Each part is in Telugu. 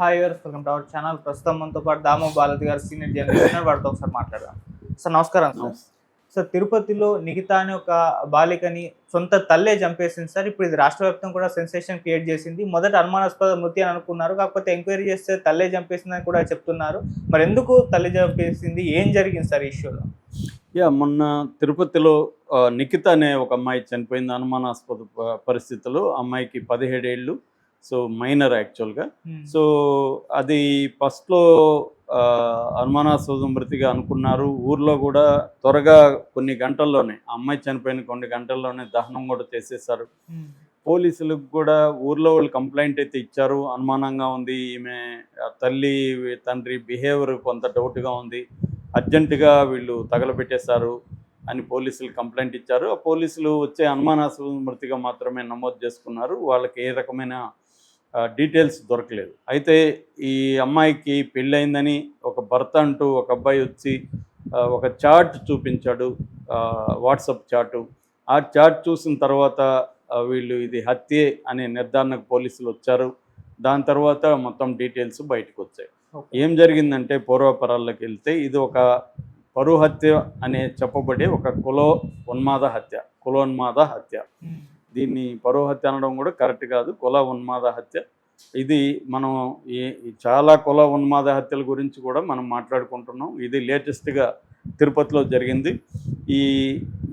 Hi welcome to our channel ప్రస్తుతం మనతో పాటు దామో బాలతి గారు సీనియర్ జర్నలిస్ట్ వారితో ఒకసారి మాట్లాడదాం. సార్ నమస్కారం సార్. సార్ తిరుపతిలో నిఖిత అనే ఒక బాలికని సొంత తల్లే చంపేసింది సార్. ఇప్పుడు ఇది రాష్ట్ర వ్యాప్తంగా కూడా సెన్సేషన్ క్రియేట్ చేసింది. మొదట అనుమానాస్పద మృతి అని అనుకున్నారు. కాకపోతే ఎంక్వైరీ చేస్తే తల్లే చంపేసిందని కూడా చెప్తున్నారు. మరి ఎందుకు తల్లి చంపేసింది? ఏం జరిగింది సార్ ఇష్యూలో యా మొన్న తిరుపతిలో నిఖిత అనే ఒక అమ్మాయి చనిపోయింది అనుమానాస్పద ప- పరిస్థితుల్లో అమ్మాయికి పదిహేడేళ్ళు. సో మైనర్ యాక్చువల్గా. సో అది ఫస్ట్లో అనుమానాస్పద మృతిగా అనుకున్నారు. ఊర్లో కూడా త్వరగా కొన్ని గంటల్లోనే అమ్మాయి చనిపోయిన కొన్ని గంటల్లోనే దహనం కూడా చేసేసారు. పోలీసులకు కూడా ఊర్లో వాళ్ళు కంప్లైంట్ అయితే ఇచ్చారు. అనుమానంగా ఉంది. ఈమె తల్లి తండ్రి బిహేవియర్ కొంత డౌట్గా ఉంది. అర్జెంటుగా వీళ్ళు తగలబెట్టేశారు అని పోలీసులు కంప్లైంట్ ఇచ్చారు. ఆ పోలీసులు వచ్చే అనుమానాస్పద మృతిగా మాత్రమే నమోదు చేసుకున్నారు. వాళ్ళకి ఏ రకమైన డీటెయిల్స్ దొరకలేదు. అయితే ఈ అమ్మాయికి పెళ్ళయిందని ఒక భర్త అంటూ ఒక అబ్బాయి వచ్చి ఒక చార్ట్ చూపించాడు వాట్సాప్ చాటు. ఆ చాట్ చూసిన తర్వాత వీళ్ళు ఇది హత్యే అనే నిర్ధారణకు పోలీసులు వచ్చారు. దాని తర్వాత మొత్తం డీటెయిల్స్ బయటకు వచ్చాయి. ఏం జరిగిందంటే పూర్వపరాల్లోకి వెళ్తే ఇది ఒక పరు హత్య అనే చెప్పబడే ఒక కులో ఉన్మాద హత్య కులోన్మాద హత్య. దీన్ని పరోహత్య అనడం కూడా కరెక్ట్ కాదు. కుల ఉన్మాద హత్య. ఇది మనం ఈ చాలా కుల ఉన్మాద హత్యల గురించి కూడా మనం మాట్లాడుకుంటున్నాం. ఇది లేటెస్ట్గా తిరుపతిలో జరిగింది. ఈ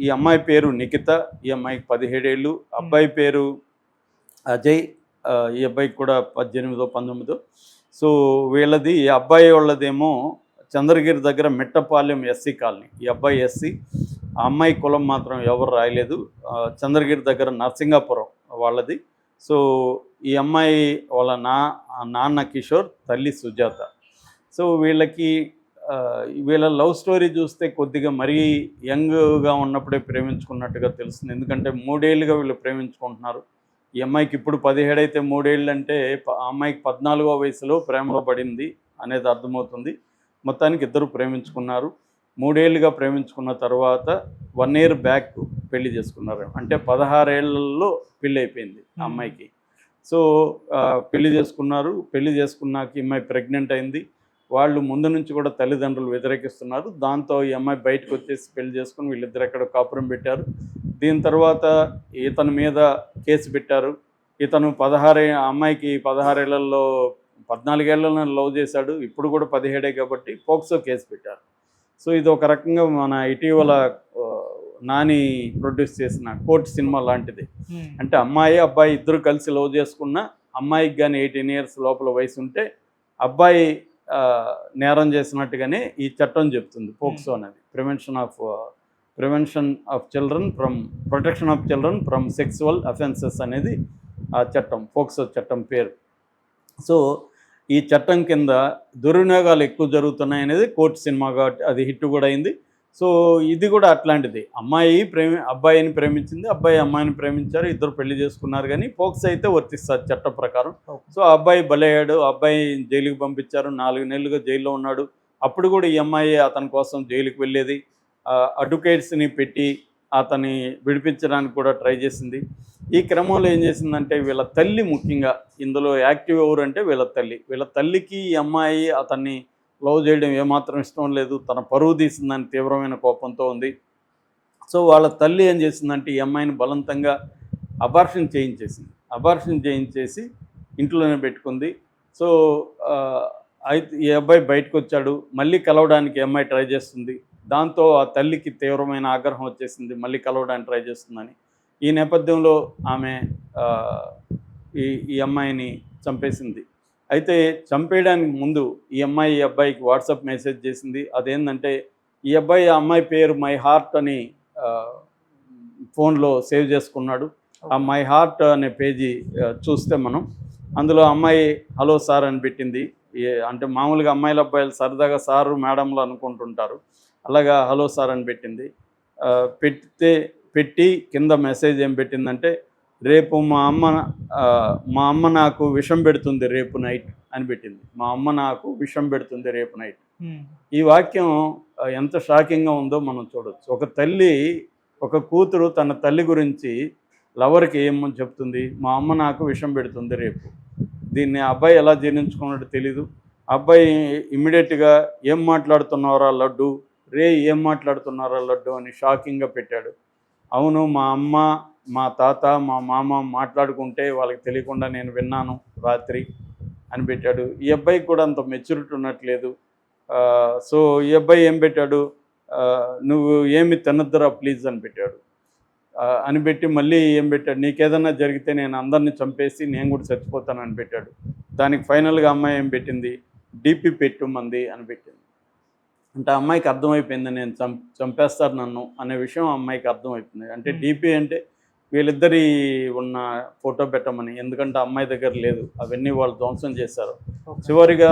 ఈ అమ్మాయి పేరు నిఖిత ఈ అమ్మాయికి పదిహేడేళ్ళు. అబ్బాయి పేరు అజయ్. ఈ అబ్బాయికి కూడా పద్దెనిమిదో పంతొమ్మిదో. సో వీళ్ళది ఈ అబ్బాయి వాళ్ళదేమో చంద్రగిరి దగ్గర మిట్టపాలెం ఎస్సీ కాలనీ. ఈ అబ్బాయి ఎస్సీ. ఆ అమ్మాయి కులం మాత్రం ఎవరు రాయలేదు. చంద్రగిరి దగ్గర నరసింగాపురం వాళ్ళది. సో ఈ అమ్మాయి వాళ్ళ నా నాన్న కిషోర్ తల్లి సుజాత. సో వీళ్ళకి వీళ్ళ లవ్ స్టోరీ చూస్తే కొద్దిగా మరీ యంగ్గా ఉన్నప్పుడే ప్రేమించుకున్నట్టుగా తెలుస్తుంది. ఎందుకంటే మూడేళ్ళుగా వీళ్ళు ప్రేమించుకుంటున్నారు. ఈ అమ్మాయికి ఇప్పుడు పదిహేడు అయితే మూడేళ్ళు అంటే ఆ అమ్మాయికి పద్నాలుగో వయసులో ప్రేమలో పడింది అనేది అర్థమవుతుంది మొత్తానికి ఇద్దరు ప్రేమించుకున్నారు. మూడేళ్ళుగా ప్రేమించుకున్న తర్వాత వన్ ఇయర్ బ్యాక్ పెళ్ళి చేసుకున్నారు. అంటే పదహారేళ్ళలో పెళ్ళి అయిపోయింది అమ్మాయికి. సో పెళ్ళి చేసుకున్నారు. పెళ్ళి చేసుకున్నాక అమ్మాయి ప్రెగ్నెంట్ అయింది. వాళ్ళు ముందు నుంచి కూడా తల్లిదండ్రులు వ్యతిరేకిస్తున్నారు. దాంతో ఈ అమ్మాయి బయటకు వచ్చేసి పెళ్ళి చేసుకుని వీళ్ళిద్దరు ఎక్కడ కాపురం పెట్టారు. దీని తర్వాత ఇతని మీద కేసు పెట్టారు. ఇతను పదహారే అమ్మాయికి పదహారేళ్ళలో పద్నాలుగేళ్ళలో లవ్ చేశాడు. ఇప్పుడు కూడా పదిహేడే కాబట్టి పోక్సో కేసు పెట్టారు. సో ఇది ఒక రకంగా మన ఇటీవల నాని ప్రొడ్యూస్ చేసిన కోర్ట్ సినిమా లాంటిది. అంటే అమ్మాయి అబ్బాయి ఇద్దరు కలిసి లవ్ చేసుకున్న అమ్మాయికి కానీ ఎయిటీన్ ఇయర్స్ లోపల వయసు ఉంటే అబ్బాయి నేరం చేసినట్టుగానే ఈ చట్టం చెప్తుంది పోక్సో అనేది. Prevention of prevention of children from protection of children from sexual offences అనేది ఆ చట్టం పోక్సో చట్టం పేరు. సో ఈ చట్టం కింద దుర్వినియోగాలు ఎక్కువ జరుగుతున్నాయి అనేది కోర్టు సినిమా కాబట్టి అది హిట్ కూడా అయింది. సో ఇది కూడా అట్లాంటిది. అమ్మాయి ప్రేమి అబ్బాయిని ప్రేమించింది అబ్బాయి అమ్మాయిని ప్రేమించారు ఇద్దరు పెళ్ళి చేసుకున్నారు కానీ పోక్స్ అయితే వర్తిస్తారు చట్ట ప్రకారం. సో అబ్బాయి బలయ్యాడు అబ్బాయి జైలుకి పంపించారు నాలుగు నెలలుగా జైల్లో ఉన్నాడు. అప్పుడు కూడా ఈ అమ్మాయి అతని కోసం జైలుకి వెళ్ళేది. అడ్వకేట్స్ని పెట్టి అతన్ని విడిపించడానికి కూడా ట్రై చేసింది. ఈ క్రమంలో ఏం చేసిందంటే వీళ్ళ తల్లి ముఖ్యంగా ఇందులో యాక్టివ్ ఎవరు అంటే వీళ్ళ తల్లి. వీళ్ళ తల్లికి ఈ అమ్మాయి అతన్ని లవ్ చేయడం ఏమాత్రం ఇష్టం లేదు. తన పరువు తీసిందని తీవ్రమైన కోపంతో ఉంది. సో వాళ్ళ తల్లి ఏం చేసిందంటే ఈ అమ్మాయిని బలవంతంగా అబార్షన్ చేయించేసింది. అబార్షన్ చేయించేసి ఇంట్లోనే పెట్టుకుంది. సో అయితే ఈ అబ్బాయి బయటకు వచ్చాడు. మళ్ళీ కలవడానికి అమ్మాయి ట్రై చేస్తుంది. దాంతో ఆ తల్లికి తీవ్రమైన ఆగ్రహం వచ్చేసింది మళ్ళీ కలవడానికి ట్రై చేస్తుందని. ఈ నేపథ్యంలో ఆమె ఈ ఈ అమ్మాయిని చంపేసింది. అయితే చంపేయడానికి ముందు ఈ అమ్మాయి ఈ అబ్బాయికి వాట్సాప్ మెసేజ్ చేసింది. అదేంటంటే ఈ అబ్బాయి ఆ అమ్మాయి పేరు మై హార్ట్ అని ఫోన్లో సేవ్ చేసుకున్నాడు. ఆ మై హార్ట్ అనే పేజీ చూస్తే మనం. అందులో అమ్మాయి హలో సార్ అని పెట్టింది. అంటే మామూలుగా అమ్మాయిల అబ్బాయిలు సరదాగా సారు మేడంలు అనుకుంటుంటారు. అలాగా హలో సార్ అని పెట్టింది. పెడితే పెట్టి కింద మెసేజ్ ఏం పెట్టిందంటే రేపు మా అమ్మ మా అమ్మ నాకు విషం పెడుతుంది రేపు నైట్ అని పెట్టింది. మా అమ్మ నాకు విషం పెడుతుంది రేపు నైట్. ఈ వాక్యం ఎంత షాకింగ్గా ఉందో మనం చూడొచ్చు. ఒక తల్లి ఒక కూతురు తన తల్లి గురించి లవర్కి ఏమని చెప్తుంది? మా అమ్మ నాకు విషం పెడుతుంది రేపు. దీన్ని అబ్బాయి ఎలా జీర్ణించుకున్నాడో తెలీదు. అబ్బాయి ఇమ్మీడియట్గా ఏం మాట్లాడుతున్నారా లడ్డు? రే ఏం మాట్లాడుతున్నారా లడ్డు అని షాకింగ్గా పెట్టాడు. అవును మా అమ్మ మా తాత మా మామ మాట్లాడుకుంటే వాళ్ళకి తెలియకుండా నేను విన్నాను రాత్రి అని పెట్టాడు. ఈ అబ్బాయికి కూడా అంత మెచ్యూరిటీ ఉన్నట్లేదు సో ఈ అబ్బాయి ఏం పెట్టాడు? నువ్వు ఏమి తినద్దురా ప్లీజ్ అని పెట్టాడు. అని పెట్టి మళ్ళీ ఏం పెట్టాడు? నీకేదన్నా జరిగితే నేను అందరిని చంపేసి నేను కూడా చచ్చిపోతాను అని పెట్టాడు. దానికి ఫైనల్గా అమ్మాయి ఏం పెట్టింది? డీపీ పెట్టుమంది అని పెట్టింది. అంటే ఆ అమ్మాయికి అర్థమైపోయింది నేను చం చంపేస్తారు నన్ను అనే విషయం ఆ అమ్మాయికి అర్థమైపోయింది. అంటే. డీపీ అంటే వీళ్ళిద్దరి ఉన్న ఫోటో పెట్టమని ఎందుకంటే ఆ అమ్మాయి దగ్గర లేదు అవన్నీ వాళ్ళు ధ్వంసం చేశారు. చివరిగా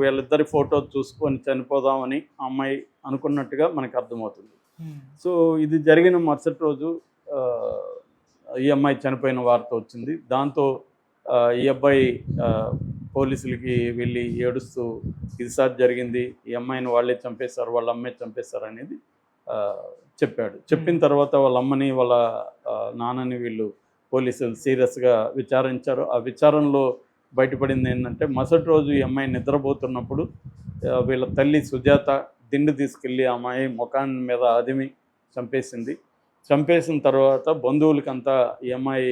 వీళ్ళిద్దరి ఫోటో చూసుకొని చనిపోదామని ఆ అమ్మాయి అనుకున్నట్టుగా మనకు అర్థమవుతుంది. సో ఇది జరిగిన మరుసటి రోజు ఈ అమ్మాయి చనిపోయిన వార్త వచ్చింది. దాంతో ఈ అబ్బాయి పోలీసులకి వెళ్ళి ఏడుస్తూ ఇది సార్ జరిగింది ఈ అమ్మాయిని వాళ్ళే చంపేశారు వాళ్ళ అమ్మాయి చంపేశారు అనేది చెప్పాడు. చెప్పిన తర్వాత వాళ్ళ అమ్మని వాళ్ళ నాన్నని వీళ్ళు పోలీసులు సీరియస్గా విచారించారు. ఆ విచారణలో బయటపడింది ఏంటంటే మరుసటి రోజు ఈ అమ్మాయి నిద్రపోతున్నప్పుడు వీళ్ళ తల్లి సుజాత దిండు తీసుకెళ్ళి ఆ అమ్మాయి ముఖాన్ని మీద అదిమి చంపేసింది. చంపేసిన తర్వాత బంధువులకంతా ఈ అమ్మాయి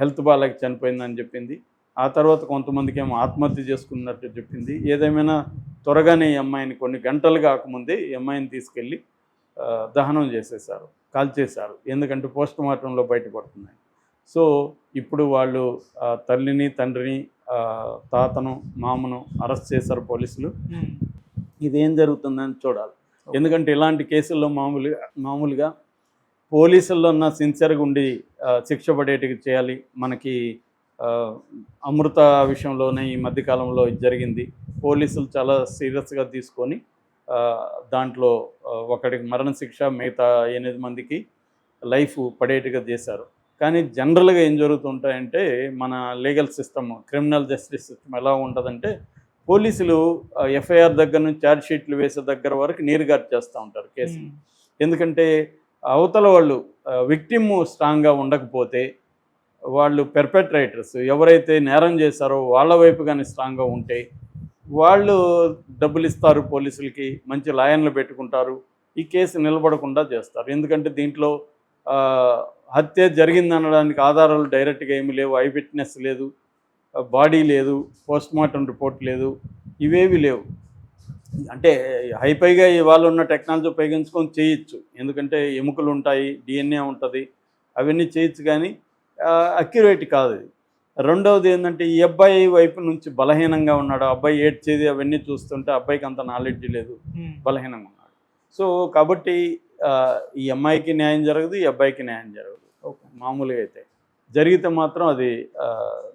హెల్త్ బాగాలేక చనిపోయిందని చెప్పింది. ఆ తర్వాత కొంతమందికి ఏమో ఆత్మహత్య చేసుకున్నట్టు చెప్పింది. ఏదేమైనా త్వరగానే ఈ అమ్మాయిని కొన్ని గంటలు కాకముందే ఈ అమ్మాయిని తీసుకెళ్ళి దహనం చేసేసారు కాల్చేశారు. ఎందుకంటే పోస్ట్ మార్టంలో బయటపడుతున్నాయి. సో ఇప్పుడు వాళ్ళు తల్లిని తండ్రిని తాతను మామను అరెస్ట్ చేశారు పోలీసులు. ఇదేం జరుగుతుందని చూడాలి. ఎందుకంటే ఇలాంటి కేసుల్లో మామూలుగా మామూలుగా పోలీసుల్లో ఉన్న సిన్సియర్గా ఉండి శిక్ష పడేటికి చేయాలి. మనకి అమృత విషయంలోనే ఈ మధ్యకాలంలో జరిగింది. పోలీసులు చాలా సీరియస్గా తీసుకొని దాంట్లో ఒకడికి మరణశిక్ష మిగతా ఎనిమిది మందికి లైఫ్ పడేట్టుగా చేశారు. కానీ జనరల్గా ఏం జరుగుతుంటాయంటే మన legal system criminal justice system ఎలా ఉంటుందంటే పోలీసులు ఎఫ్ఐఆర్ దగ్గర నుంచి ఛార్జ్ షీట్లు వేసే దగ్గర వరకు నీరుగారు చేస్తూ ఉంటారు కేసు ఎందుకంటే అవతల వాళ్ళు విక్టిమ్ స్ట్రాంగ్గా ఉండకపోతే వాళ్ళు పెర్పెట్రేటర్స్ ఎవరైతే నేరం చేశారో వాళ్ళ వైపు కానీ స్ట్రాంగ్గా ఉంటే వాళ్ళు డబ్బులు ఇస్తారు పోలీసులకి మంచి లాయన్లు పెట్టుకుంటారు. ఈ కేసు నిలబడకుండా చేస్తారు. ఎందుకంటే దీంట్లో హత్య జరిగిందనడానికి ఆధారాలు డైరెక్ట్గా ఏమి లేవు. ఐ విట్నెస్ లేదు బాడీ లేదు పోస్ట్ మార్టం రిపోర్ట్ లేదు ఇవేవి లేవు. అంటే హైపైగా ఇవాళ ఉన్న టెక్నాలజీ ఉపయోగించుకొని చేయొచ్చు. ఎందుకంటే ఎముకలు ఉంటాయి డిఎన్ఏ ఉంటుంది అవన్నీ చేయొచ్చు కానీ అక్యురేట్ కాదు. రెండవది ఏంటంటే ఈ అబ్బాయి వైపు నుంచి బలహీనంగా ఉన్నాడు. ఆ అబ్బాయి ఏడ్చేది అవన్నీ చూస్తుంటే అబ్బాయికి అంత నాలెడ్జ్ లేదు. బలహీనంగా ఉన్నాడు. సో కాబట్టి ఈ అమ్మాయికి న్యాయం జరగదు ఈ అబ్బాయికి న్యాయం జరగదు. మామూలుగా అయితే. జరిగితే మాత్రం అది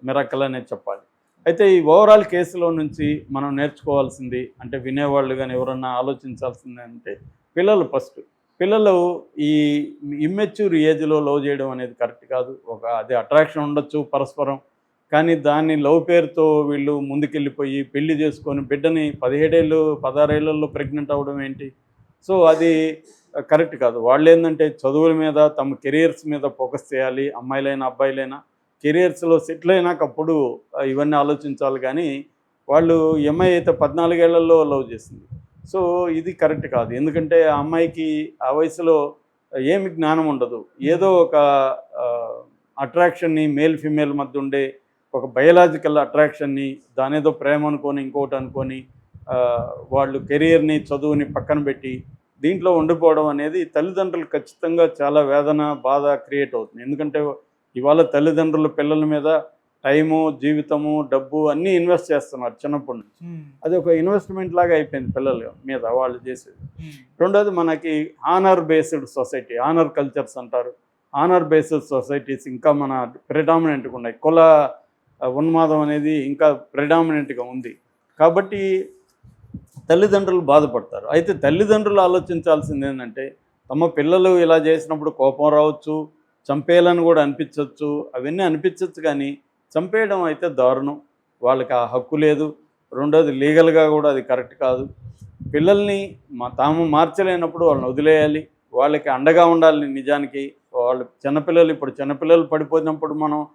మిరక్కల్ అనేది చెప్పాలి. అయితే ఈ ఓవరాల్ కేసులో నుంచి మనం నేర్చుకోవాల్సింది అంటే వినేవాళ్ళు కానీ ఎవరన్నా ఆలోచించాల్సింది అంటే పిల్లలు ఫస్ట్ పిల్లలు ఈ ఇమ్మెచ్యూర్ ఏజ్లో లవ్ చేయడం అనేది కరెక్ట్ కాదు. ఒక అది అట్రాక్షన్ ఉండొచ్చు పరస్పరం. కానీ దాన్ని లవ్ పేరుతో వీళ్ళు ముందుకెళ్ళిపోయి పెళ్ళి చేసుకొని బిడ్డని పదిహేడేళ్ళు పదహారేళ్ళలో ప్రెగ్నెంట్ అవ్వడం ఏంటి? సో అది కరెక్ట్ కాదు. వాళ్ళు ఏంటంటే చదువుల మీద తమ కెరియర్స్ మీద ఫోకస్ చేయాలి. అమ్మాయిలైనా అబ్బాయిలైనా కెరియర్స్లో సెటిల్ అయినాక అప్పుడు ఇవన్నీ ఆలోచించాలి. కానీ వాళ్ళు ఎంఐ అయితే పద్నాలుగేళ్ళలో లవ్ చేసింది. సో ఇది కరెక్ట్ కాదు. ఎందుకంటే ఆ అమ్మాయికి ఆ వయసులో ఏమి జ్ఞానం ఉండదు. ఏదో ఒక అట్రాక్షన్ని మేల్ ఫిమేల్ మధ్య ఉండే ఒక బయలాజికల్ అట్రాక్షన్ని దానేదో ప్రేమ అనుకొని ఇంకోటి అనుకొని వాళ్ళు కెరియర్ని చదువుని పక్కన పెట్టి దీంట్లో ఉండిపోవడం అనేది తల్లిదండ్రులు ఖచ్చితంగా చాలా వేదన బాధ క్రియేట్ అవుతుంది. ఎందుకంటే ఇవాళ తల్లిదండ్రులు పిల్లల మీద టైము జీవితము డబ్బు అన్నీ ఇన్వెస్ట్ చేస్తున్నారు చిన్నప్పటి నుంచి. అది ఒక ఇన్వెస్ట్మెంట్ లాగా అయిపోయింది పిల్లల మీద వాళ్ళు చేసేది. రెండోది మనకి honour based society honour cultures అంటారు. ఆనర్ బేస్డ్ సొసైటీస్ ఇంకా మన ప్రిడామినెంట్గా ఉన్నాయి. కుల ఉన్మాదం అనేది ఇంకా ప్రిడామినెంట్గా ఉంది. కాబట్టి తల్లిదండ్రులు బాధపడతారు. అయితే తల్లిదండ్రులు ఆలోచించాల్సింది ఏంటంటే తమ పిల్లలు ఇలా చేసినప్పుడు కోపం రావచ్చు చంపేయాలని కూడా అనిపించవచ్చు అవన్నీ అనిపించవచ్చు కానీ చంపేయడం అయితే దారుణం. వాళ్ళకి ఆ హక్కు లేదు. రెండోది లీగల్గా కూడా అది కరెక్ట్ కాదు. పిల్లల్ని మా తాము మార్చలేనప్పుడు వాళ్ళని వదిలేయాలి. వాళ్ళకి అండగా ఉండాలి నిజానికి. వాళ్ళు చిన్నపిల్లలు ఇప్పుడు చిన్నపిల్లలు పడిపోయినప్పుడు మనం